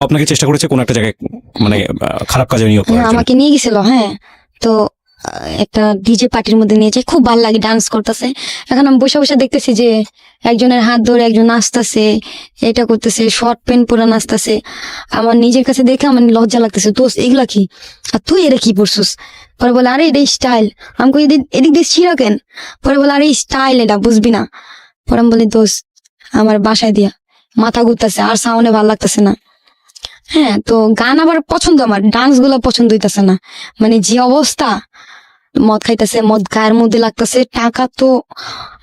আপনাকে চেষ্টা করেছে কোন একটা জায়গায় মানে খারাপ কাজে নিয়োগ করার হ্যাঁ, জন্য? আমাকে নিয়ে গেছিল হ্যাঁ। তো আহ, একটা ডিজে পার্টির মধ্যে নিয়ে যায় খুব ভালো লাগে ডান্স করতেছে। এখন আমি বসে বসে দেখতেছি যে একজনের হাত ধরে একজন নাচতেছে এটা করতেছে শর্ট প্যান্ট পরে নাচতেছে। আমার নিজের কাছে দেখে আমার লজ্জা লাগতেছে দোস্ত এগুলা কি? আর তুই এটা কি পরছিস? পরে বলে আরে এটা স্টাইল আমি কই এদিক এদিক দিয়ে ছিঁড়া কেন? পরে বলে আরে স্টাইল এটা বুঝবি না। পরে আমি বলি দোস্ত আমার বাসায় দিয়া মাথা ঘুরতেছে আর সাউন্ডে ভালো লাগতেছে না। হ্যাঁ তো গান আবার পছন্দ আমার ডান্সগুলো পছন্দ হইতাছে না। মানে যে অবস্থা, মদ খাইতেছে, মদ গায়ের মধ্যে লাগতেছে, টাকা তো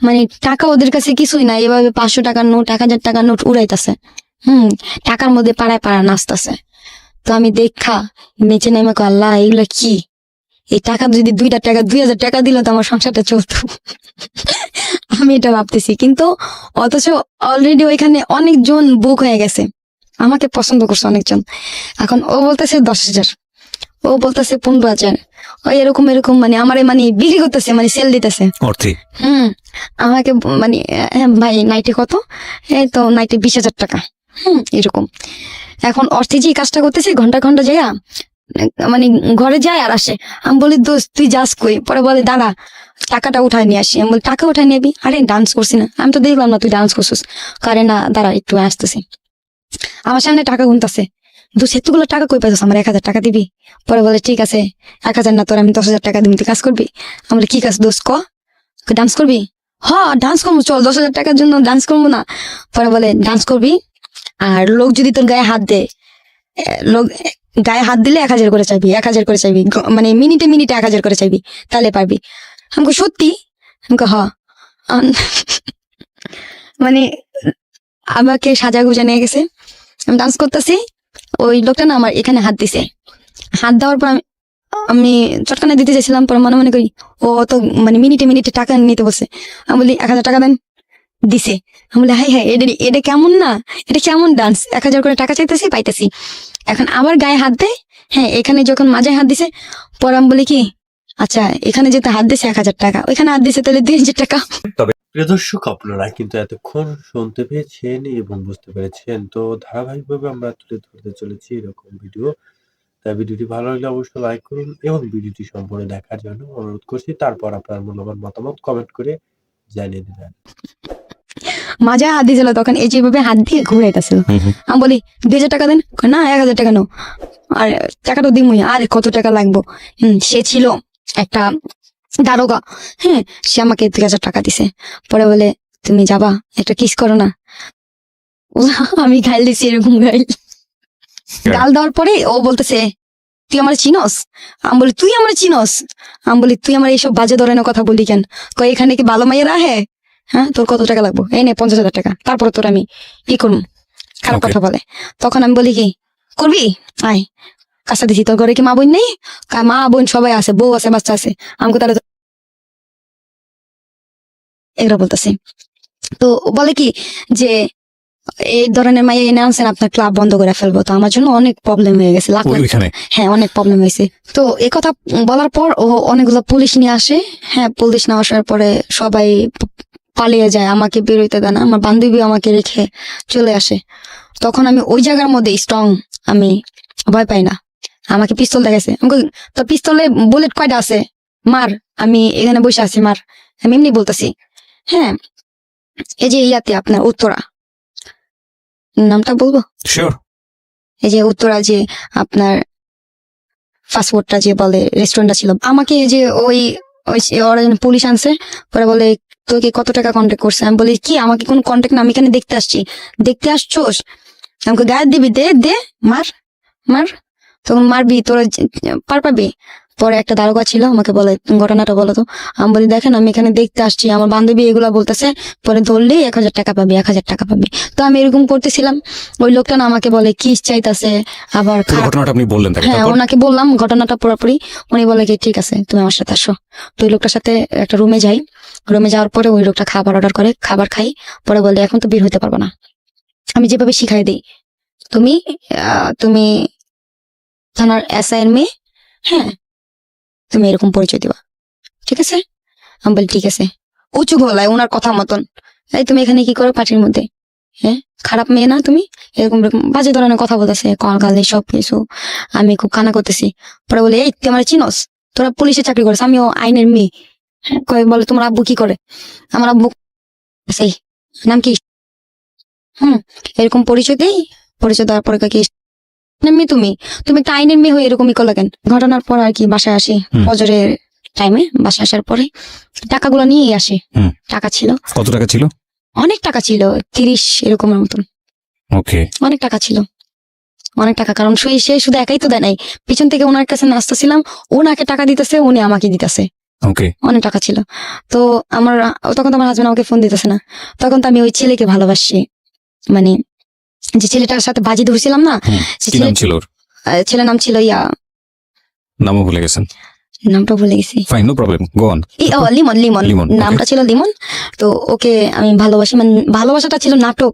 মানে টাকা ওদের কাছে কিছুই না এভাবে পাঁচশো টাকার নোট, এক হাজার টাকার নোট উড়াইতেছে। হুম, টাকার মধ্যে পাড়ায় পাড়ায় নাচতেছে। তো আমি দেখা নিচে নেমে আল্লাহ, এগুলো কি? এই টাকা যদি দুইটা টাকা, দুই হাজার টাকা দিলে তো আমার সংসারটা চলতো। আমি এটা ভাবতেছি, কিন্তু অথচ অলরেডি ওইখানে অনেকজন বুক হয়ে গেছে। আমাকে পছন্দ করছে অনেকজন। এখন ও বলতেছে দশ হাজার। ও বলতেছে পনেরো হাজার। ও এরকম এরকম মানে আমারে মানে বিক্রি করতেছে মানে সেল দিতেছে। হুম আমাকে মানে হ্যাঁ, ভাই নাইটে কত? এই তো নাইটে বিশ হাজার টাকা। হুম এরকম। এখন অর্থে যে কাজটা করতেছে ঘণ্টা ঘণ্টা যাইয়া মানে ঘরে যায় আর আসে। আমি বলি দোস্ত তুই যাস কই? পরে বলে দাঁড়া টাকাটা উঠায় নিয়ে আসি। আমি বলি টাকা উঠায় নিয়ে আরে ডান্স করছি না। আমি তো দেখলাম না তুই ডান্স করছিস। কারে না দাঁড়া একটু আসতেছি। আমার সামনে টাকা গুনতেছে। দু সেতুগুলো টাকা কই পাইছিস? আমার এক হাজার টাকা দিবি? পরে বলে, ঠিক আছে, এক হাজার না তোর, আমি দশ হাজার টাকা দিবি কাজ করবি? আমি বলি কি কাজ, দোস্ত ক? ডান্স করবি? হ ডান্স করব, চল, দশ হাজার টাকার জন্য ডান্স করব না। পরে বলে ডান্স করবি? আর লোক যদি তোর গায়ে হাত দেয় লোক, গায়ে হাত দিলে এক হাজার করে চাইবি, এক হাজার করে চাইবি মানে মিনিটে মিনিটে এক হাজার করে চাইবি, তাহলে পারবি। আমাকে সত্যি? আমাকে হ। মানে আমাকে সাজা গুজা নিয়ে গেছে। আমি ডান্স করতেছি। ওই লোকটা না আমার এখানে হাত দিছে। হাত দেওয়ার পর আমি চটকানা দিতে চাইছিলাম, পরে মনে মনে করি, ও তো মানে মিনিটে মিনিটে টাকা নিতে বসে আমি বলি, এক হাজার টাকা দেন। দিছে। আমি বলি হাই হাই এটা এটা কেমন না? এটা কেমন ডান্স এক হাজার করে টাকা চাইতেছি, পাইতেছি। এখন আবার গায়ে হাত দেয়? হ্যাঁ এখানে যখন মাঝে হাত দিছে, পরে আমি বলি কি আচ্ছা এখানে যেতে হাত দিছে এক হাজার টাকা। ওইখানে হাত দিছে তাহলে দুই হাজার টাকা। প্রিয় দর্শক আপনারা কিন্তু এতক্ষণ শুনতে পেয়েছেন এবং বুঝতে পেরেছেন। তো ধারাবাহিকভাবে আমরা তুলে ধরতে চলেছি এরকম ভিডিও। তাই ভিডিওটি ভালো লাগলে অবশ্যই লাইক করুন এবং ভিডিওটি সম্পূর্ণ দেখার জন্য অনুরোধ করছি তারপর আপনার মূল্যবান মতামত কমেন্ট করে জানিয়ে দেবেন। মাঝে হাত দিয়েছিল তখন এই যেভাবে হাত দিয়ে ঘুরাইতেছিল। আমি বলি দুই হাজার টাকা দেন? না এক হাজার টাকা নো আর টাকাটা দিমই আর কত টাকা লাগবো? হম সে ছিল একটা দারোগা। হ্যাঁ সে আমাকে দুই হাজার টাকা দিছে। পরে বলে তুমি যাবা একটা কিস করো না। আমি গাইল দিছি এরকম গাইল গাল দেওয়ার পরে ও বলতেছে তুই আমার চিনস? আমি বলি তুই আমার চিনস? আমি বলি তুই আমার এইসব বাজে ধরনের কথা বলি কেন? কয় এখানে কি ভালো মাইয়েরা হ্যাঁ হ্যাঁ তোর কত টাকা লাগবো? এই নে পঞ্চাশ হাজার টাকা। তারপরে তোর আমি ই করুম। খারাপ কথা বলে। তখন আমি বলি কি করবি? আয়। কাছে দিছি তোর ঘরে কি মা বোন নেই? মা বোন সবাই আছে বউ আছে বাচ্চা আছে। আমাকে তাহলে তো- এগুলো বলতেছি। তো বলে কি যে এই ধরনের মাইয়া এনে আনছেন আপনার ক্লাব বন্ধ করে ফেলব। তো আমার জন্য অনেক প্রবলেম হয়ে গেছে। হ্যাঁ অনেক প্রবলেম হয়েছে। তো এই কথা বলার পর ও অনেকগুলো পুলিশ নিয়ে আসে। হ্যাঁ পুলিশ নিয়ে আসার পরে সবাই পালিয়ে যায়। আমাকে বেরোইতে দেয় না। আমার বান্ধবী আমাকে রেখে চলে আসে। তখন আমি ওই জায়গার মধ্যে স্ট্রং আমি ভয় পাই না। আমাকে পিস্তল দেখাইছে। আমাকে তো পিস্তলে বুলেট কয়টা আছে? মার আমি এখানে বসে আছি মার। আমি এমনি বলতেছি হ্যাঁ এই যে ইয়াতে আপনার উত্তরা। নামটা বলব? শিওর এই যে উত্তরা যে আপনার ফাস্টফুডটা যে বলে রেস্টুরেন্টটা ছিল। আমাকে এই যে ওই ওই ওরা পুলিশ আনছে পরে বলে তোকে কত টাকা কন্ট্যাক্ট করছে? আমি বলি কি আমাকে কোনো কন্ট্যাক্ট না? আমি এখানে দেখতে আসছি। দেখতে আসছোস? আমাকে গায়ে দিবি দে দে মার মার। তখন মারবি তোরা পার পাবি? পরে একটা দারোগা ছিল আমাকে বলে ঘটনাটা বলো তো। আমি বলি দেখেন আমি এখানে দেখতে আসছি আমার বান্ধবী এগুলা বলতেছে পরে ধরলেই এক হাজার টাকা পাবি এক হাজার টাকা পাবি। তো আমি এরকম করতেছিলাম। ওই লোকটা না আমাকে বলে কি চাইতাছে? আবার ঘটনাটা আপনি বললেন হ্যাঁ ওনাকে বললাম ঘটনাটা পুরোপুরি। উনি বলে কি ঠিক আছে তুমি আমার সাথে আসো। তো ওই লোকটার সাথে একটা রুমে যাই। রুমে যাওয়ার পরে ওই লোকটা খাবার অর্ডার করে খাবার খাই। পরে বলে এখন তো বের হতে পারব না। আমি যেভাবে শিখাই দিই তুমি আহ, তুমি থানার এসআই এর মেয়ে হ্যাঁ। তুমি এরকম পরিচয় দিবা। ঠিক আছে? আমি বলি ঠিক আছে। উঁচু গলায় ওনার কথা মতন। এই তুমি এখানে কি করো পার্টির মধ্যে? হ্যাঁ? খারাপ মেয়ে না তুমি? এরকম বাজে ধরনের কথা বলতেছে। কল গালে সব কিছু। আমি খুব কানা করতেছি। পরে বলে এই তুই আমার চিনস? তোরা পুলিশে চাকরি করিস আমিও আইনের মেয়ে। হ্যাঁ, বলে তোমার আব্বু কি করে? আমার আব্বু সেই নাম কি? হুম এরকম পরিচয় দেই? পরিচয় দেওয়ার পরে কি মেয়ে তুমি? তুমি একটা আইনের মেয়ে হয়ে এরকমই করলে কেন? ঘটনার পর আর কি বাসায় আসি? হুম। ফজরের টাইমে বাসায় আসার পরে টাকাগুলো নিয়েই আসি। টাকা ছিল। কত টাকা ছিল? অনেক টাকা ছিল তিরিশ এরকমের মতন। ওকে। অনেক টাকা ছিল। অনেক টাকা কারণ সে সে শুধু একাই তো দেয় নাই। পিছন থেকে ওনার কাছে নাচতেছিলাম ওনাকে টাকা দিতেছে উনি আমাকে দিতেছে। ওকে। অনেক টাকা ছিল। তো আমার তখন তো আমার হাজবেন্ড আমাকে ফোন দিতেছে না। তখন তো আমি ওই ছেলেকে ভালোবাসি। মানে যে ছেলেটার সাথে বাজি ধরছিলাম না হুম, সে কি ছেলে নাম ছিল ওর? আহ, ছেলের নাম ছিল ইয়া। নামও ভুলে গেছেন? নামটা ভুলে গেছি। Fine no problem go on এই, ও লিমন লিমন। লিমন, নামটা ছিল লিমন। তো ওকে আমি ভালোবাসি মানে ভালোবাসাটা ছিল নাটক।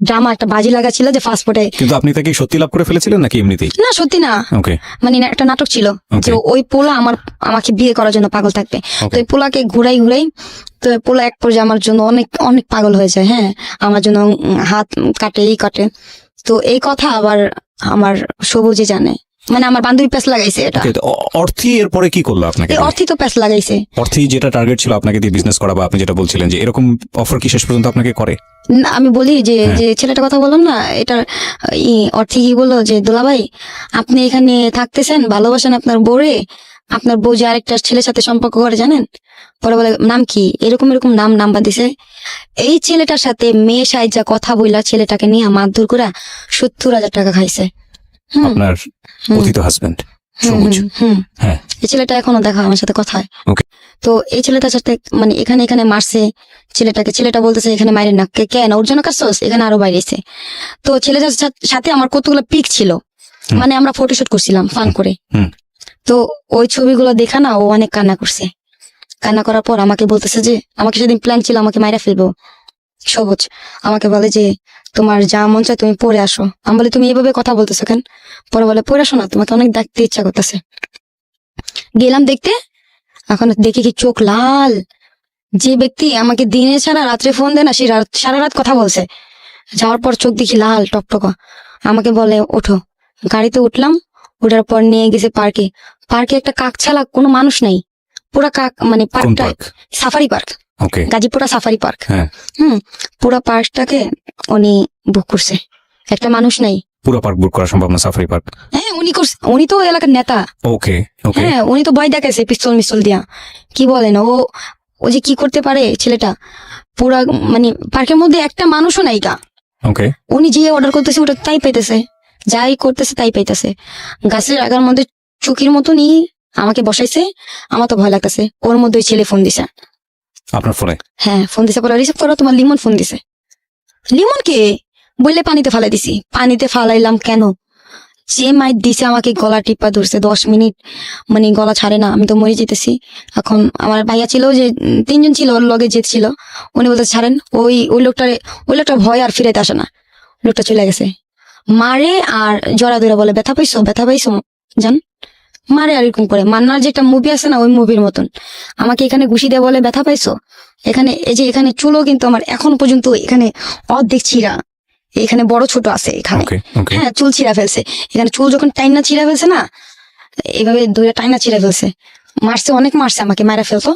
ড্রামা একটা বাজি লাগা ছিল যে ফাস্ট ফুডে কিন্তু আপনি তাকে সত্যি লাভ করে ফেলেছিলেন নাকি এমনিতেই? না সত্যি না। ওকে মানে একটা নাটক ছিল। যে ওই পোলা আমার আমাকে বিয়ে করার জন্য পাগল থাকবে। তো ওই পোলাকে ঘুরাই ঘুরাই তো পোলা এক পর্যায়ে আমার জন্য অনেক অনেক পাগল হয়ে যায় হ্যাঁ। আমার জন্য হাত কাটে এই কাটে। তো এই কথা আবার আমার সবুজে জানে। মানে আমার বান্ধবী প্যাস লাগাইছে এটা। ওকে অর্থই এরপরে কি করল আপনাকে? অর্থই তো প্যাস লাগাইছে। অর্থই যেটা টার্গেট ছিল আপনাকে দিয়ে বিজনেস করা বা আপনি যেটা বলছিলেন যে এরকম অফার কি শেষ পর্যন্ত আপনাকে করে? না, আমি বলি যে হ্যাঁ। যে ছেলেটা কথা বললাম না এটা অর্থে কি বলল যে দুলাভাই আপনি এখানে থাকতেছেন ভালোবাসেন আপনার বউরে আপনার বউ যে আরেকটা ছেলের সাথে সম্পর্ক করে জানেন? পরে বলে নাম কি? এরকম এরকম নাম নাম্বার দিছে। এই ছেলেটার সাথে মেয়ে সাইজা কথা বইলা ছেলেটাকে নিয়ে মারধর করে সত্তর হাজার টাকা খাইছে। আপনার কথিত হাজবেন্ড সবুজ। হ্যাঁ। এই ছেলেটা এখনও দেখা আমার সাথে কথা হয়. তো এই ছেলেটার সাথে মানে এখানে এখানে মারছে ছেলেটাকে। ছেলেটা বলতেছে এখানে মাইরে না। কে কেন ওর জন্য কাজ এখানে আরও বাইরেছে তো ছেলেটার সাথে আমার কতগুলো পিক ছিল। মানে আমরা ফটোশুট করছিলাম ফান করে। তো ওই ছবিগুলো দেখা না ও অনেক কান্না করছে। কান্না করার পর আমাকে বলতেছে যে আমাকে সেদিন প্ল্যান ছিল আমাকে মাইরা ফেলব। সবুজ। আমাকে বলে যে তোমার যা মন চায় তুমি পড়ে আসো। আমি বলি তুমি এভাবে কথা বলতেছো কেন? পরে বলে পড়ে আসো না তোমাকে অনেক দেখতে ইচ্ছা করতেছে। গেলাম দেখতে এখন দেখি কি চোখ লাল। যে ব্যক্তি আমাকে দিনে ছাড়া রাত্রে ফোন দেয় না সে সারা রাত কথা বলছে। যাওয়ার পর চোখ দেখি লাল টকটকা আমাকে বলে ওঠো। গাড়িতে উঠলাম ওঠার পর নিয়ে গেছে পার্কে। পার্কে একটা কাক ছাড়া কোনো মানুষ নেই। পুরা কাক মানে পার্কটা সাফারি পার্ক। গাজীপুরা সাফারি পার্ক। হ্যাঁ। হুম পুরা পার্কটাকে উনি বুক করছে। একটা মানুষ নেই। পুরো পার্ক বুক করা সম্ভব না সাফারি পার্ক হ্যাঁ উনি করছে। উনি তো এলাকার নেতা। ওকে ওকে হ্যাঁ উনি তো ভয় দেখাইছে পিস্তল মিস্তল দিয়া। কি বলেন ও ও যে কি করতে পারে ছেলেটা? পুরা মানে পার্কের মধ্যে একটা মানুষও নাই গা। ওকে উনি যে অর্ডার করতেছে ওটা তাই পাইতেছে। যাই করতেছে তাই পাইতেছে। গাছের আগার মধ্যে চুকির মতনই আমাকে বসাইছে। আমার তো ভয় লাগতেছে। ওর মধ্যে ছেলে ফোন দিছে। আপনার ফোনে হ্যাঁ ফোন দিছে পরে রিসিভ করো তোমার লিমন ফোন দিছে। লিমন কে বললে পানিতে ফালাই দিছি। পানিতে ফালাইলাম কেন? যে মাইট দিছে আমাকে গলা টিপা ধরছে, দশ মিনিট। মানে গলা ছাড়ে না, আমি তো মরে যেতেছি। এখন আমার ভাইয়া ছিল যে, তিনজন ছিল, ওর লগে যে ছিল। উনি বলতে ছাড়েন, ওই ওই লোকটার, ওই লোকটা ভয় আর ফিরাইতে আসে না। লোকটা চলে গেছে। মারে আর জড়া ধরে বলে, ব্যথা পাইছো ব্যথা পাইছো জান মারে আর এরকম করে। মান্নার যে একটা মুভি আছে না ওই মুভির মতন। আমাকে এখানে ঘুষি দিয়ে বলে ব্যথা পাইছো? এখানে এই যে এখানে চুলও কিন্তু আমার এখন পর্যন্ত এখানে অর্ধেক ছিঁড়া। এখানে বড় ছোট আছে এখানে। হ্যাঁ চুল ছিঁড়া ফেলছে। এখানে চুল যখন টাইনা ছিঁড়া ফেলছে না এইভাবে দুইটা টাইনা ছিঁড়া ফেলছে। মারছে অনেক মারছে আমাকে মারা ফেলতো।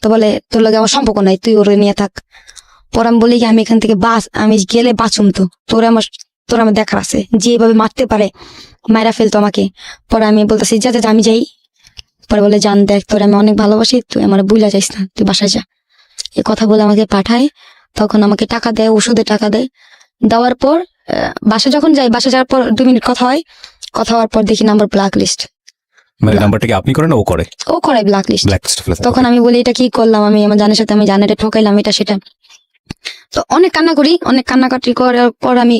তো বলে তোর লগে আমার সম্পর্ক নাই তুই ওরে নিয়ে থাক। পর আমি বলি কি আমি এখান থেকে বাস আমি গেলে বাঁচুম তো। তোর আমার তোর আমার দেখার আছে। যে এভাবে মারতে পারে মায়েরা ফেলতো আমাকে। পরে আমি বলতেছি যা যা যা, আমি যাই। পরে বলে জান দেখ তোর আমি অনেক ভালোবাসি তুই আমার বুঝলা যাইস না তুই বাসায় যা। এ কথা বলে আমাকে পাঠায় তখন আমাকে টাকা দেয় ওষুধে টাকা দেয়। দেওয়ার পর বাসা যখন যাই বাসা যাওয়ার পর দু মিনিট কথা হয়। কথা হওয়ার পর দেখি নাম্বার ব্ল্যাক লিস্ট মানে নাম্বারটা কি আপনি করেন ও করে? ও করে ব্ল্যাক লিস্ট তখন আমি বলি এটা কি করলাম আমি? আমার জানের সাথে আমি জানেটা ঠকাইলাম এটা সেটা। তো অনেক কান্না করি অনেক কান্নাকাটি করার পর আমি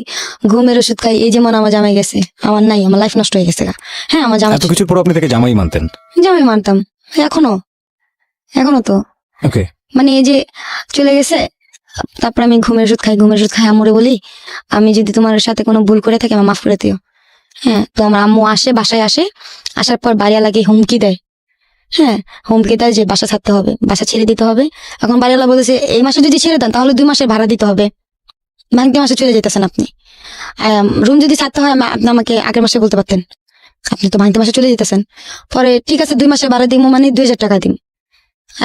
ঘুমের ওষুধ খাই এই যেমন আমার জামাই গেছে। আমার নাই আমার লাইফ নষ্ট হয়ে গেছে হ্যাঁ আমার জামাই এত কিছুর পর আপনি তাকে জামাই মানতেন? জামাই মানতাম। এখনও এখনও তো। ওকে। মানে এই যে চলে গেছে তারপর আমি ঘুমের ওষুধ খাই ঘুমের ওষুধ খাই আমরে বলি আমি যদি তোমার সাথে কোনো ভুল করে থাকি আমার মাফ করে দিও। হ্যাঁ তো আমার আম্মু আসে বাসায় আসে আসার পর বাড়িওয়ালাকে হুমকি দেয়। হ্যাঁ হুমকি দেয় যে বাসা ছাড়তে হবে, বাসা ছেড়ে দিতে হবে। এখন বাড়িওয়ালা বলেছে এই মাসে যদি ছেড়ে দেন, তাহলে দুই মাসের ভাড়া দিতে হবে। ভাঙতে মাসে চলে যেতেছেন আপনি। রুম যদি ছাড়তে হয় আপনি আমাকে আগের মাসে বলতে পারতেন। আপনি তো ভাঙতে মাসে চলে যেতেছেন। পরে, ঠিক আছে, দুই মাসের বারো দিন মানে দুই হাজার টাকা দিন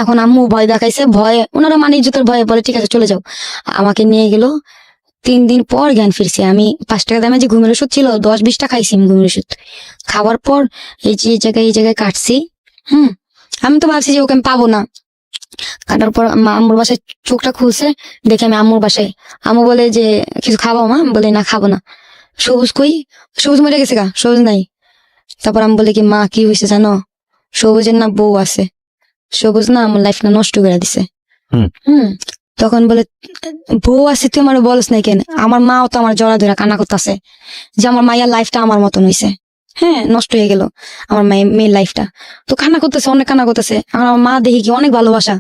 এখন আম্মু ভয় দেখাইছে, ভয়ে, ওনারা মানে ইজ্জতের ভয়ে বলে, ঠিক আছে, চলে যাও। আমাকে নিয়ে গেল, তিন দিন পর জ্ঞান ফিরছে। আমি পাঁচ টাকা দামে যে ঘুমের ওষুধ ছিল, দশ, বিশ টাকা খাইছি আমি ঘুমের ওষুধ। খাওয়ার পর এই যে, এই জায়গায় এই জায়গায় কাটছি। হুম আমি তো ভাবছি যে ওকে আমি পাবো না। কাটার পর আম্মুর বাসায় চোখটা খুলছে দেখে আমি আম্মুর বাসায়। আম্মু বলে যে কিছু খাব মা? বলি না খাব না। সবুজ কই? সবুজ মরে গেছে গা সবুজ নাই। তারপর আমি বলি কি মা কি হয়েছে জানো? সবুজের না বউ আছে। সবুজ না আমার লাইফ না নষ্ট করে দিছে। হুম। তখন বলে বউ আছে তুই আমার বলস নাই কেন? আমার মাও তো আমার জড়া ধরা কান্না করতেছে। যে আমার মায়ের লাইফটা আমার মতন হয়েছে হ্যাঁ নষ্ট হয়ে গেল আমার মায়ের মেয়ের লাইফটা তো কান্না করতেছে অনেক কান্না করতেছে। আমার মা দেখি কি অনেক ভালোবাসা।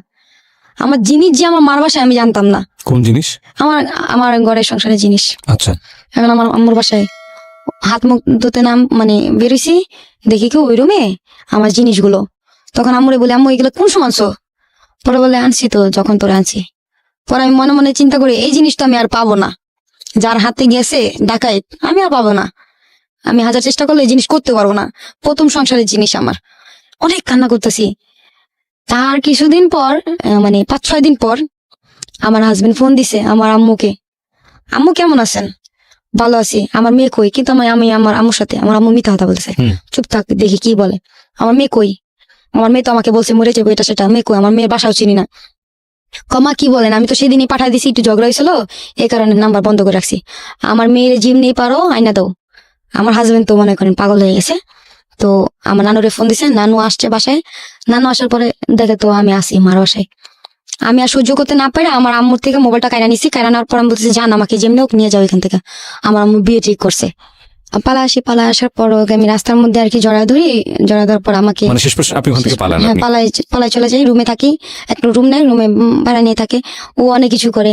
আমার জিনিস যে আমার মার বাসায় আমি জানতাম না। কোন জিনিস? আমার আমার ঘরের সংসারের জিনিস। আচ্ছা। এখন আমার আম্মুর বাসায় হাত মুখ ধুতে নাম মানে বেরোইছি দেখি কি ওই রুমে আমার জিনিসগুলো। তখন আম্মুরে বলে আম্মু এগুলো কোন সময় আনছো? পরে বলে আনছি তো যখন তোরা আনছি। পরে আমি মনে মনে চিন্তা করি এই জিনিসটা আমি আর পাবো না। যার হাতে গেছে ডাকাইত আমি আর পাবো না। আমি হাজার চেষ্টা করলে এই জিনিস করতে পারব না। প্রথম সংসারের জিনিস আমার। অনেক কান্না করতেছি। তার কিছুদিন পর মানে পাঁচ ছয় দিন পর আমার হাজবেন্ড ফোন দিছে আমার আম্মুকে। আম্মু কেমন আছেন? ভালো আছি। আমার মেয়ে কই? কিন্তু আমি আমি আমার আম্মুর সাথে আমার আম্মু মিথ্যা কথা বলতেছে। চুপ থাক দেখি কি বলে। আমার মেয়ে কই? আমার মেয়ে তো আমাকে বলছে মরে যাব এটা সেটা। মেয়ে কই? আমার মেয়ের বাসাও চিনি না। কমা কি বলেন? আমি তো সেদিনই পাঠাই দিছি একটু ঝগড়া হয়েছিল এই কারণে নাম্বার বন্ধ করে রাখছি। আমার মেয়ের জিম নেই পারো আইনা দাও। আমার হাজবেন্ড তো মনে করেন পাগল হয়ে গেছে। তো আমার নানুরে ফোন দিছে নানু আসছে বাসায়। নানু আসার পরে দেখে তো আমি আসি মার বাসায়। আমি আর সহ্য করতে না পেরে আমার আম্মুর থেকে মোবাইলটা কায়রা নিছি কায়রা নেওয়ার পর আমি বলতেছি জান আমাকে যেমনি হোক নিয়ে যাও এখান থেকে। আমার আম্মু বিয়ে ঠিক করছে। পালা আসি পালা আসার পর ওকে আমি রাস্তার মধ্যে আর কি জড়া ধরি জড়া দেওয়ার পর আমাকে মানে হ্যাঁ পালাই চলে যাই রুমে থাকি। একটা রুম নেয় রুমে ভাড়া নিয়ে থাকে। ও অনেক কিছু করে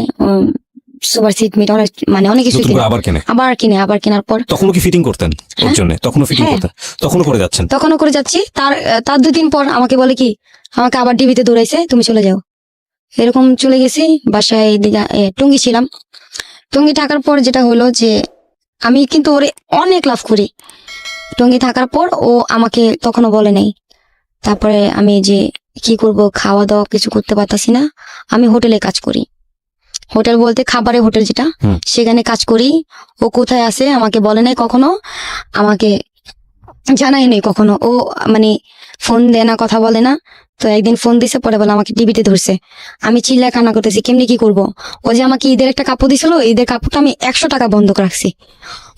সুপার সিট মিট অনেক মানে অনেক কিছু করে আবার কেনে? আবার কিনে আবার কেনার পর। তখনও কি ফিটিং করতেন ওর হ্যাঁ। জন্য? তখনও ফিটিং হ্যাঁ। করতেন? তখনও করে যাচ্ছেন? তখনও করে যাচ্ছি। তার তার দুদিন পর আমাকে বলে কি আমাকে আবার ডিবিতে দৌড়াইছে তুমি চলে যাও। এরকম চলে গেছি বাসায় টুঙ্গি ছিলাম। টুঙ্গি থাকার পর যেটা হলো যে আমি কিন্তু ওরে অনেক লাভ করি। টুঙ্গি থাকার পর ও আমাকে তখনও বলে নাই। তারপরে আমি যে কি করব খাওয়া দাওয়া কিছু করতে পারতাছি না। আমি হোটেলে কাজ করি। হোটেল বলতে খাবারের হোটেল যেটা সেখানে কাজ করি। ও কোথায় আছে আমাকে বলে নাই কখনো। আমাকে জানাই নেই কখনো। ও মানে ফোন দেয় না কথা বলে না। তো একদিন ফোন দিছে পরে বলে আমাকে টিভিতে ধরছে। আমি চিল্লা কান্না করতেছি কেমনি কি করব? ও যে আমাকে ঈদের একটা কাপড় দিছিল ঈদের কাপড়টা আমি একশো টাকা বন্ধক রাখছি।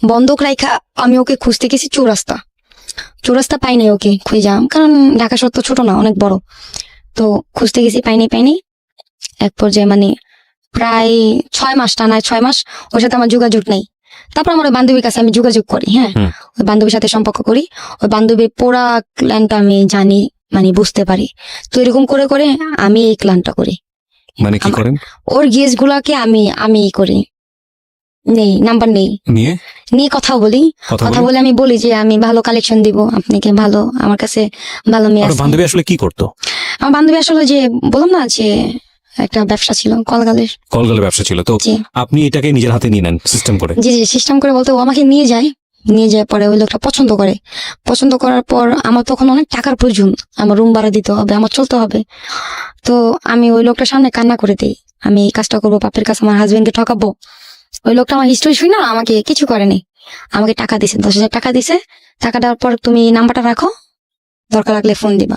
বন্ধক রাখা আমি ওকে খুঁজতে গেছি চৌরাস্তা। চৌরাস্তা পাইনি ওকে খুঁজাম কারণ ঢাকা শহর তো ছোট না অনেক বড়। তো খুঁজতে গেছি পাইনি পাইনি। এক পর্যায়ে মানে প্রায় ছয় মাস টানায় ছয় মাস ওর সাথে আমার যোগাযোগ নেই। তারপর আমার ওই বান্ধবীর কাছে আমি যোগাযোগ করি হ্যাঁ? ওই বান্ধবীর সাথে সম্পর্ক করি। ওই বান্ধবীর পোড়া ক্লানটা আমি জানি মানে বুঝতে পারি। তো এরকম করে করে আমি এই ক্লানটা করি। মানে কি করেন? ওর গেস গুলাকে আমি আমি করি। নেই নাম্বার নেই। নিয়ে? নিয়ে কথা বলি। কথা কথা বলে? আমি বলি যে আমি ভালো কালেকশন দিব আপনাকে ভালো আমার কাছে ভালো মেয়ে বান্ধবী আসলে কি করতো? আমার বান্ধবী আসলে যে বললাম না যে একটা ব্যবসা ছিল কলগালের। কলগলে ব্যবসা ছিল। তো জি। আপনি এটাকে নিজের হাতে নিয়ে নেন সিস্টেম করে। জি জি সিস্টেম করে বলতে ও আমাকে নিয়ে যায়। নিয়ে যায় পরে ওই লোকটা পছন্দ করে। পছন্দ করার পর আমার তখন অনেক টাকার প্রয়োজন। আমার রুম ভাড়া দিতে হবে আমার চলতে হবে। তো আমি ওই লোকটার সামনে কান্না করে দিই। আমি এই কাজটা করব বাপের কাছে আমার হাজবেন্ডকে ঠকাবো। ওই লোকটা আমার হিস্ট্রি শুই না আমাকে কিছু করেনি। আমাকে টাকা দিছে দশ হাজার টাকা দিছে। টাকা দেওয়ার পর তুমি নাম্বারটা রাখো। দরকার লাগলে ফোন দিবা।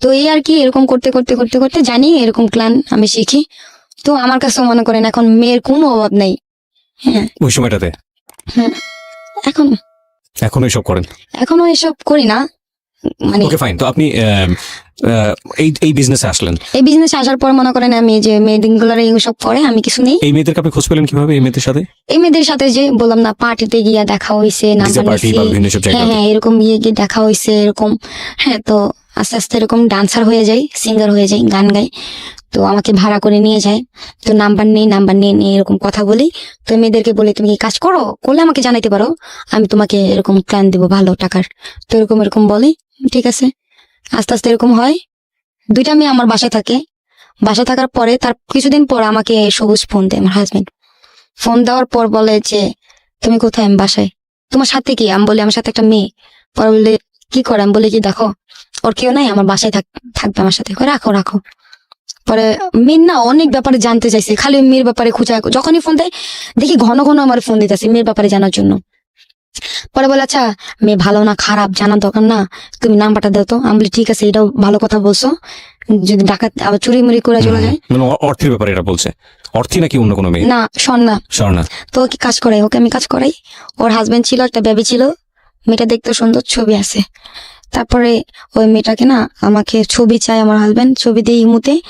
তো এই আর কি এরকম করতে করতে করতে করতে জানি এরকম ক্লান আমি শিখি। তো আমার কাছে মনে করেন এখন মেয়ের কোনো অভাব নেই। হ্যাঁ। ওই সময়টাতে? এখন। এখন এসব করেন? এখনও এসব করি না। মানে ওকে ফাইন তো আপনি এই এই বিজনেসে আসলেন। এই বিজনেস আসার পর মনে করেন আমি যে এইসব করে আমি কিছু নেই। এই মেয়েদেরকে আপনি খোঁজ পেলেন কীভাবে এই মেয়েদের সাথে? এই মেয়েদের সাথে যে বললাম না পার্টিতে গিয়া দেখা হয়েছে নাম্বার হ্যাঁ হ্যাঁ এরকম গিয়ে গিয়ে দেখা হয়েছে এরকম। হ্যাঁ তো আস্তে আস্তে এরকম ডান্সার হয়ে যাই সিঙ্গার হয়ে যাই গান গাই। তো আমাকে ভাড়া করে নিয়ে যায়। তো নাম্বার নেই নাম্বার নিয়ে নিয়ে এরকম কথা বলি। তো মেয়েদেরকে বলি তুমি কি কাজ করো? করলে আমাকে জানাইতে পারো। আমি তোমাকে এরকম প্ল্যান দিব ভালো টাকার। তো এরকম এরকম বলি। ঠিক আছে? আস্তে আস্তে এরকম হয়। দুইটা মেয়ে আমার বাসায় থাকে। বাসা থাকার পরে তার কিছুদিন পর আমাকে সবুজ ফোন দেয় আমার হাজবেন্ড ফোন দেওয়ার পর বলে যে, তুমি কোথায়? আমি বাসায়। তোমার সাথে কি? আমি বলি, আমার সাথে একটা মেয়ে। পরে বলে, কি করে? আমি বলি, কি দেখো, ওর কেউ নাই, আমার বাসায় থাক, থাকবে আমার সাথে। রাখো রাখো। পরে মেয়ের না অনেক ব্যাপারে জানতে চাইছে, খালি মেয়ের ব্যাপারে খুঁজা যখনই ফোন দেয়, দেখি ঘন ঘন আমার ফোন দিতেছে মেয়ের ব্যাপারে জানার জন্য। পরে বলে আচ্ছা মেয়ে ভালো না খারাপ জানার দরকার না। তুমি নাম্বারটা দাও তো। আমি বলি ঠিক আছে এটাও ভালো কথা বলছো। যদি ডাকাত আবার চুরি মুড়ি করে চলে যায়? মানে অর্থের ব্যাপারে এটা বলছে। অর্থই নাকি অন্য কোনো মেয়ে না স্বর্ণা। স্বর্ণা। তো কি কাজ করাই ওকে আমি কাজ করাই। ওর হাজবেন্ড ছিল একটা বেবি ছিল। মেয়েটা দেখতে সুন্দর ছবি আছে। তারপরে ওই মেয়েটাকে না আমাকে ছবি চাই আমার হাজবেন্ড ছবি দিয়ে ইমুতে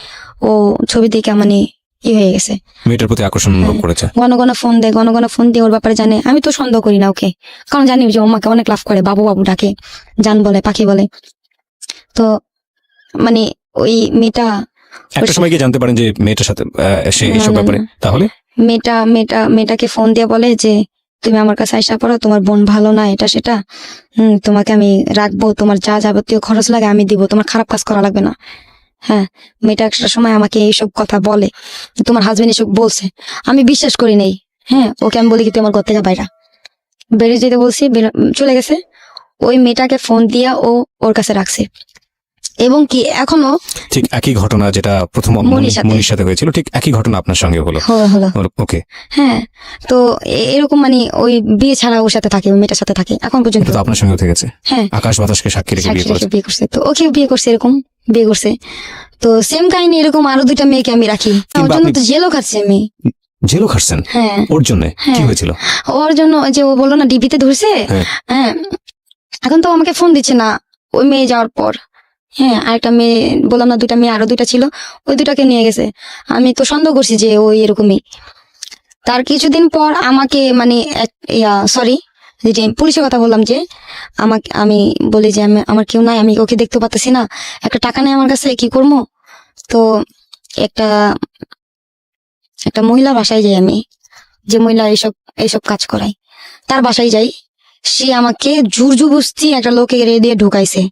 ও ছবি দেখে মানে ই হয়ে গেছে। মেয়েটার প্রতি আকর্ষণ অনুভব করেছে? ঘন ঘন ফোন দেয় ঘন ঘন ফোন দিয়ে ওর ব্যাপারে জানে। আমি তো সন্দেহ করি না ওকে। কারণ জানি যে ও আমাকে অনেক লাভ করে বাবু বাবু ডাকে জান বলে পাখি বলে। তো মানে ওই মেয়েটা একটা সময় গিয়ে জানতে পারেন যে মেয়েটার সাথে সে না, এইসব ব্যাপারে। তাহলে? মেয়েটা মেয়েটা মেয়েটাকে ফোন দিয়ে বলে যে তুমি আমার কাছে আইসা পড়ো তোমার বোন ভালো না এটা সেটা। হম তোমাকে আমি রাখব তোমার যা যাবতীয় খরচ লাগে আমি দিব তোমার খারাপ কাজ করা লাগবে না। হ্যাঁ মেয়েটা একটা সময় আমাকে এইসব কথা বলে, তোমার হাজবেন্ড এসব বলছে। আমি বিশ্বাস করি নেই। হ্যাঁ ওকে আমি বলি কি, তুই আমার ঘর থেকে বাইরা বেরিয়ে যেতে বলছি চলে গেছে। ওই মেয়েটাকে ফোন দিয়া ও ওর কাছে রাখছে। এবং কি এখনও? ঠিক একই ঘটনা যেটা প্রথম মনির সাথে। হয়েছিল ঠিক একই ঘটনা আপনার সঙ্গে হলো। ওকে হ্যাঁ তো এরকম মানে ওই বিয়ে ছাড়া ওর সাথে থাকে মেয়েটার সাথে থাকে এখন পর্যন্ত। তো আপনার সঙ্গে থেকে গেছে। হ্যাঁ। আকাশ বাতাসকে সাক্ষী রেখে বিয়ে করছে। তো ওকে বিয়ে করছে এরকম বিয়ে করছে। তো সেম কাহিনী এরকম আরও দুইটা মেয়েকে আমি রাখি। ওর জন্য তো জেলও খাচ্ছে আমি। জেলও খাটছেন হ্যাঁ। ওর জন্য? কি হ্যাঁ। হয়েছিল? ওর জন্য যে ও বলল না ডিবিতে ধরছে? হ্যাঁ। হ্যাঁ। এখন তো আমাকে ফোন দিচ্ছে না ওই মেয়ে যাওয়ার পর। হ্যাঁ আরেকটা মেয়ে, বললাম না দুইটা মেয়ে, আরও দুইটা ছিল, ওই দুটাকে নিয়ে গেছে। আমি তো সন্দেহ করছি যে ওই এরকমই। তার কিছুদিন পর আমাকে মানে সরি যে পুলিশের কথা বললাম যে, আমাকে, আমি বলি যে আমি, আমার কেউ নাই, আমি ওকে দেখতে পাচ্ছি না। একটা টাকা নেই আমার কাছে, কি করব? তো একটা একটা মহিলা বাসায় যাই আমি, যে মহিলা এইসব এইসব কাজ করাই তার বাসায় যাই। সে আমাকে জুরজুবস্তি একটা লোকে রে দিয়ে ঢুকাইছে।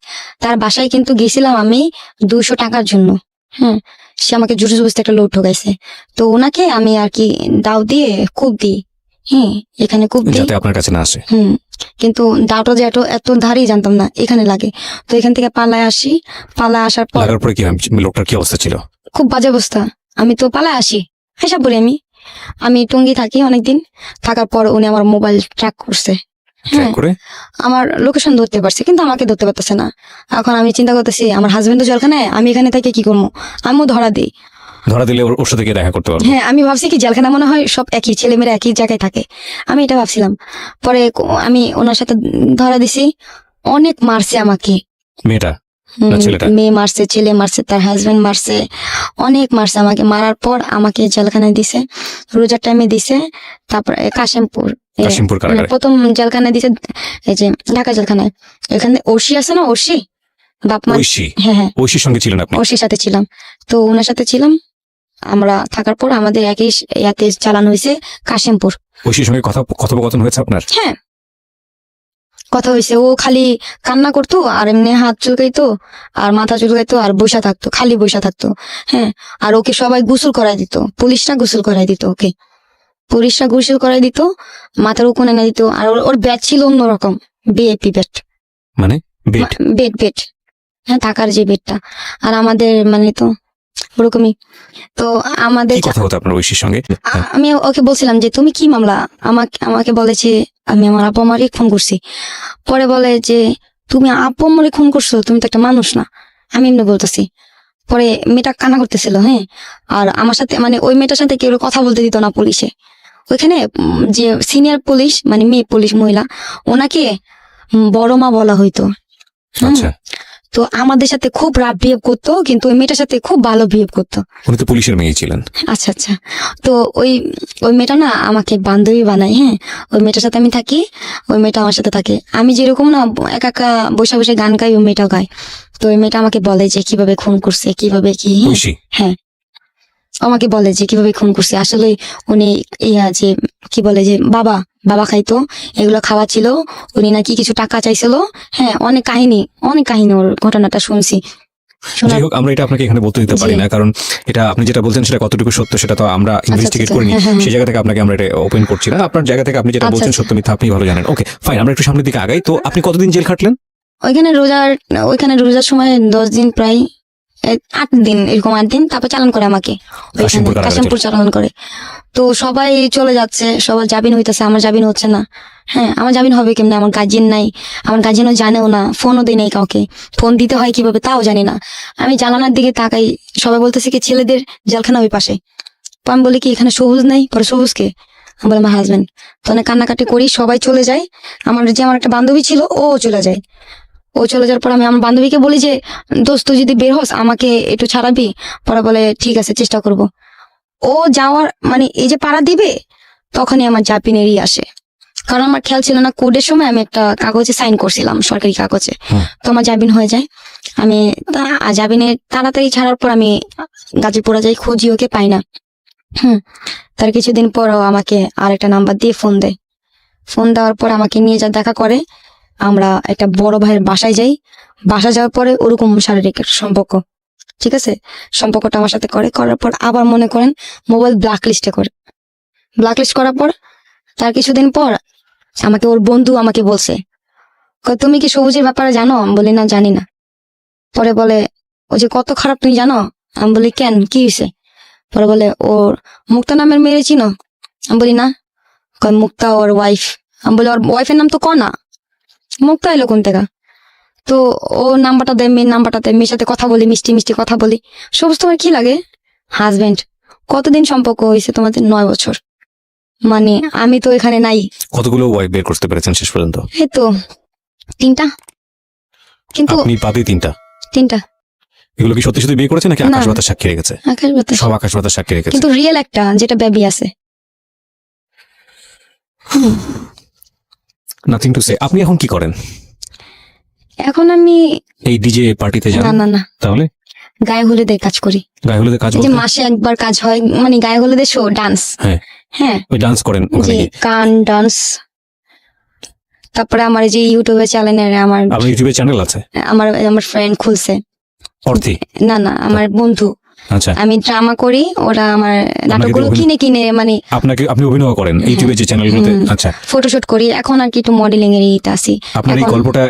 তার বাসায় কিন্তু গেছিলাম আমি দুশো টাকার জন্য। হ্যাঁ সে আমাকে জুরজুবস্তি একটা লোক ঢুকাইছে। তো ওনাকে আমি আর কি দাও দিয়ে কূপ দিই। হ্যাঁ এখানে কূপ দিই। যাতে আপনার কাছে না আসে। হুম কিন্তু দাওটা যে এত এত ধারি জানতাম না এখানে লাগে। তো এখান থেকে পালায় আসি। পালায় আসার পর লাগার পরে কি হয়? লোকটার কি অবস্থা ছিল? খুব বাজে অবস্থা। আমি তো পালায় আসি। হিসাব করি আমি। আমি টঙ্গি থাকি অনেকদিন। থাকার পর উনি আমার মোবাইল ট্র্যাক করছে। হ্যাঁ। করে। আমার লোকেশন ধরতে পারছে কিন্তু আমাকে ধরতে পারতেছে না। এখন আমি চিন্তা করতেছি আমার হাজবেন্ড তো জলখানায় আমি এখানে থেকে কি করব? আমিও ধরা দিই। ধরা দিলে ওর- সাথে দেখা করতে পারব। হ্যাঁ আমি ভাবছি কি জেলখানা মনে হয় সব একই ছেলেমেয়েরা একই জায়গায় থাকে। আমি এটা ভাবছিলাম। পরে আমি ওনার সাথে ধরা দিছি অনেক মারছে আমাকে। মেয়েটা? না, ছেলেটা? মেয়ে মারছে ছেলে মারছে তার হাজবেন্ড মারছে অনেক মারছে আমাকে। মারার পর আমাকে জেলখানায় দিছে রোজার টাইমে দিছে তারপরে কাশিমপুর কাশিমপুর কারাগারে? প্রথম জেলখানায় দিছে এই যে ঢাকা জেলখানায়। এখানে ওসি আছে না ওসি? বাপ মা হ্যাঁ হ্যাঁ। ঐশীর সঙ্গে ছিলেন আপনি? ওসির সাথে ছিলাম। তো ওনার সাথে ছিলাম। আমরা থাকার পর আমাদের একই ইয়াতে চালানো হয়েছে কাশিমপুর। ঐশীর সঙ্গে কথা কথোপকথন হয়েছে আপনার? হ্যাঁ। কথা হয়েছে ও খালি কান্না করতো আর এমনি হাত চুলকাইতো আর মাথা চুলকাইতো আর বসা থাকতো খালি বসা থাকতো। হ্যাঁ আর ওকে সবাই গোসল করাই দিত পুলিশরা গোসল করাই দিত ওকে। পুলিশরা গোসল করাই দিত মাথার উকুন এনে দিত আর ওর- ব্যাট ছিল অন্যরকম বিএপি ব্যাট মানে? বেড বেড বেড হ্যাঁ থাকার যে বেডটা আর আমাদের মানে তো ওরকমই। তো আমাদের কি কথা হতো আপনার ঐশীর সঙ্গে? আ- আমি ওকে বলছিলাম যে তুমি কি মামলা? আমাকে আমাকে বলেছে আমি আমার আপু আমারই খুন করছি। পরে বলে যে তুমি আপু আমারই খুন করছ তুমি তো একটা মানুষ না। আমি এমনি বলতেছি। পরে মেয়েটা কান্না করতেছিল হ্যাঁ? আর আমার সাথে মানে ওই মেয়েটার সাথে কেউ কথা বলতে দিত না পুলিশে। ওইখানে উম, যে সিনিয়র পুলিশ মানে মেয়ে পুলিশ মহিলা ওনাকে উম, বড় মা বলা হইতো। হুম, আচ্ছা তো আমাদের সাথে খুব রাফ বিহেভ করতো কিন্তু ওই মেয়েটার সাথে খুব ভালো বিহেভ করতো। উনি তো পুলিশের মেয়ে ছিলেন। আচ্ছা আচ্ছা। তো ওই ওই মেয়েটা না আমাকে বান্ধবী বানায় হ্যাঁ? ওই মেয়েটার সাথে আমি থাকি ওই মেয়েটা আমার সাথে থাকে। আমি যেরকম না একা একা বসে বসে গান গাই ওই মেয়েটাও গাই তো ওই মেয়েটা আমাকে বলে যে কীভাবে খুন করছে কীভাবে কি হ্যাঁ, আমাকে বলে যে কীভাবে খুন করছে। আসলে উনি ইয়া যে কি বলে যে বাবা বাবা খাইতো এগুলো খাওয়া ছিল উনি নাকি কিছু টাকা চাইছিল। হ্যাঁ অনেক কাহিনী অনেক কাহিনী ওর ঘটনাটা শুনছি। যাই হোক আমরা এটা আপনাকে এখানে বলতে দিতে পারি না কারণ এটা আপনি যেটা বলছেন সেটা কতটুকু সত্য সেটা তো আমরা ইনভেস্টিগেট আচ্ছা, করিনি। হ্যাঁ, হ্যাঁ, সেই জায়গা থেকে আপনাকে আমরা এটা ওপেন করছি না। আপনার জায়গা থেকে আপনি যেটা আচ্ছা, বলছেন আচ্ছা। সত্য মিথ্যা আপনি ভালো জানেন। ওকে ফাইন আমরা একটু সামনের দিকে আগাই। তো আপনি কতদিন জেল খাটলেন? ওইখানে রোজার ওইখানে রোজার সময় দশ দিন প্রায় আট দিন এরকম আট দিন তারপর চালান করে আমাকে। কাশিমপুর চালান করে। তো সবাই চলে যাচ্ছে সবার জামিন হইতেছে আমার জামিন হচ্ছে না। হ্যাঁ আমার জামিন হবে কেমনে? আমার গার্জিয়ান নাই আমার গার্জিয়ানও জানেও না ফোনও দেয় নাই কাউকে। ফোন দিতে হয় কীভাবে তাও জানি না। আমি জানালার দিকে তাকাই সবাই বলতেছে কি ছেলেদের জেলখানা ওই পাশে। তো আমি বলি কি এখানে সবুজ নেই? পরে সবুজকে বলে আমার হাজবেন্ড তো অনেক কান্নাকাটি করি সবাই চলে যায়। আমার যে আমার একটা বান্ধবী ছিল ও চলে যায়। ও চলে যাওয়ার পর আমি আমার বান্ধবীকে বলি যে দোস্ত তুই যদি বের হস আমাকে একটু ছাড়াবি? পরে বলে ঠিক আছে চেষ্টা করব। ও যাওয়ার মানে এই যে পাড়া দিবে তখনই আমার জাপিনেরই আসে। কারণ আমার খেয়াল ছিল না কোডের সময় আমি একটা কাগজে সাইন করছিলাম সরকারি কাগজে। তো আমার জামিন হয়ে যায়। আমি জামিনে তাড়াতাড়ি ছাড়ার পর আমি গাজীপুরা যাই খুঁজি ওকে পাই না। হুম। তার কিছুদিন পরও আমাকে আর একটা নাম্বার দিয়ে ফোন দেয়। ফোন দেওয়ার পর আমাকে নিয়ে যা দেখা করে আমরা একটা বড় ভাইয়ের বাসায় যাই। বাসা যাওয়ার পরে ওরকম শারীরিক সম্পর্ক। ঠিক আছে? সম্পর্কটা আমার সাথে করে, করার পর আবার মনে করেন মোবাইল ব্ল্যাক লিস্টে করে। ব্ল্যাক লিস্ট করার পর তার কিছুদিন পর আমাকে ওর বন্ধু আমাকে বলছে তুমি কি সবুজের ব্যাপারে জানো? আমি বলি, না, জানি না। পরে বলে ও যে কত খারাপ তুমি জানো? আমি বলি, কেন? কি হয়েছে পরে বলে, ওর মুক্তা নামের মেয়ে চিনো? আমি বলি, না। মুক্তা ওর ওয়াইফ আমি বলি, ওর ওয়াইফের নাম তো কনা? মুক্তা এলো কোন থেকে? তো ও নাম্বারটা দেয় মেয়ের নাম্বারটা দেয় মেয়ের সাথে কথা বলি মিষ্টি মিষ্টি কথা বলি। সবুজ তোমার কি লাগে? হাজবেন্ড কতদিন সম্পর্ক হয়েছে তোমাদের? নয় বছর। মানে আমি তো এখানে নাই। কতগুলো ওয়াইফ বের করতে পেরেছেন শেষ পর্যন্ত? এই তো তিনটা। কিন্তু আপনি বাদে তিনটা। তিনটা। এগুলো কি সত্যি সত্যি বিয়ে করেছে নাকি। আকাশ বাতাস সাক্ষী রেখেছে আকাশ বাতাস। সব আকাশ বাতাস সাক্ষী রেখেছে কিন্তু রিয়েল একটা যেটা বেবি আছে। নাথিং টু সে আপনি এখন কি করেন? এখন আমি এই ডিজে পার্টিতে না যান। না না তাহলে? গায়ে হলুদের কাজ করি। গায়ে হলুদে কাজ যে মাসে একবার কাজ হয় মানে গায়ে হলুদের শো ডান্স হ্যাঁ। হ্যাঁ। ওই ডান্স করেন গিয়ে গান ডান্স তারপরে আমার যে ইউটিউবে চ্যানেলের আমার আপনার ইউটিউবে চ্যানেল আছে? আমার আমার ফ্রেন্ড খুলছে। অর্থি? না না আমার বন্ধু। আচ্ছা। আমি ড্রামা করি ওরা আমার নাটকগুলো কিনে কিনে মানে আপনাকে আপনি অভিনয় করেন ইউটিউবে যে চ্যানেলগুলোতে আচ্ছা। ফটোশুট করি এখন আর কি একটু মডেলিং এর ইতে আছি। আপনার এই গল্পটা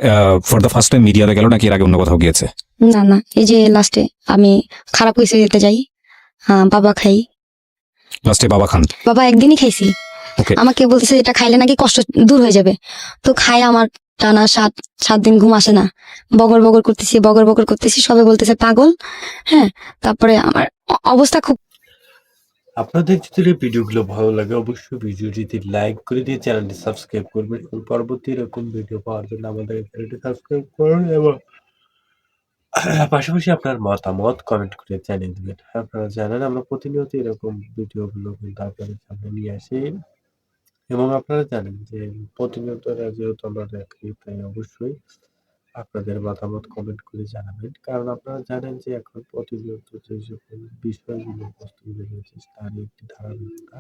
ফর দ্য ফার্স্ট টাইম মিডিয়াতে গেল নাকি এর আগে অন্য কোথাও গিয়েছে? না না এই যে লাস্টে আমি খারাপ হয়েছে যেতে যাই বাবা খাই। লাস্টে বাবা খান? বাবা একদিনই খাইছি. আমাকে বলতেছে এটা খাইলে নাকি কষ্ট দূর হয়ে যাবে। তো খাই আমার টানা সাত সাত দিন ঘুম আসে না। বগর বগর করতেছি, বগর বগর করতেছি, সবে বলতেছে পাগল। হ্যাঁ তারপরে আমার অবস্থা খুব আপনাদের যদি ভিডিওগুলো ভালো লাগে, অবশ্যই ভিডিওটিতে লাইক করে দিয়ে চ্যানেলটি সাবস্ক্রাইব করবেন এবং পরবর্তী এরকম ভিডিও পাওয়ার জন্য আমাদের চ্যানেলটি সাবস্ক্রাইব করুন এবং পাশাপাশি আপনার মতামত কমেন্ট করে জানিয়ে দেবেন। আপনারা জানেন আমরা প্রতিনিয়ত এরকম ভিডিওগুলো কিন্তু আপনাদের সামনে নিয়ে আসি। এবং আপনারা জানেন যে প্রতিনিয়ত যেহেতু আমরা দেখি, তাই অবশ্যই আপনাদের মতামত কমেন্ট করে জানাবেন। কারণ আপনারা জানেন যে এখন প্রতিনিয়ত যে সকল বিষয়গুলো, বস্তুগুলো রয়েছে তার একটি ধারাবাহিকতা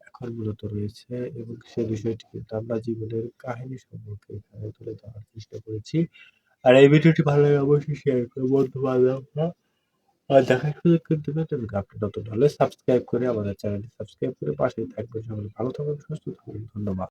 এখন মূলত রয়েছে এবং সে বিষয়টি কিন্তু আমরা জীবনের কাহিনী সম্পর্কে এখানে তুলে ধরার চেষ্টা করেছি। আর এই ভিডিওটি ভালো লাগে অবশ্যই শেয়ার করে বন্ধু বান্ধবরা আর কিন্তু দেবেন এবং আপনি নতুন হলে সাবস্ক্রাইব করে আমাদের চ্যানেলটি সাবস্ক্রাইব করে পাশেই থাকবেন। সকলে ভালো থাকুন, সুস্থ থাকুন। ধন্যবাদ।